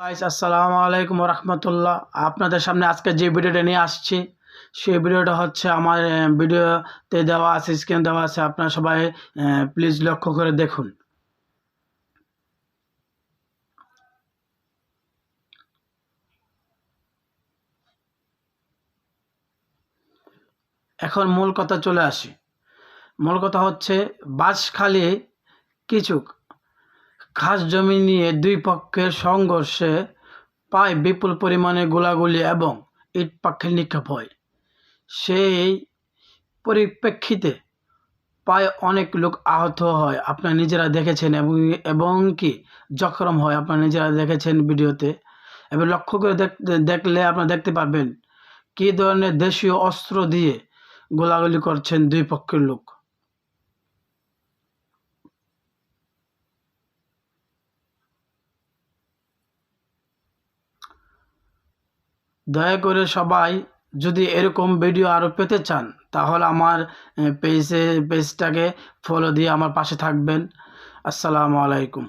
Guys আসসালামু আলাইকুম রহমতুল্লাহ আপনাদের সামনে আজকে যে ভিডিওটা নিয়ে আসছি, সেই ভিডিওটা হচ্ছে আমার ভিডিওতে দেওয়া আছে স্ক্রিন দেওয়া আছে, আপনারা সবাই প্লিজ লক্ষ্য করে দেখুন। এখন মূল কথা চলে আসি। মূল কথা হচ্ছে, বাঁশখালী কিছু খাস জমি নিয়ে দুই পক্ষের সংঘর্ষে পায় বিপুল পরিমাণে গোলাগুলি এবং ইট পাখির নিক্ষেপ হয়। সেই পরিপ্রেক্ষিতে প্রায় অনেক লোক আহত হয়, আপনারা নিজেরা দেখেছেন এবং এবং কি জখম হয়, আপনারা নিজেরা দেখেছেন ভিডিওতে। এবার লক্ষ্য করে দেখ- দেখলে আপনারা দেখতে পারবেন কী ধরনের দেশীয় অস্ত্র দিয়ে গোলাগুলি করছেন দুই পক্ষের লোক। দয়া করে সবাই যদি এরকম ভিডিও আরও পেতে চান, তাহলে আমার পেজে পেজটাকে ফলো দিয়ে আমার পাশে থাকবেন। আসসালামু আলাইকুম।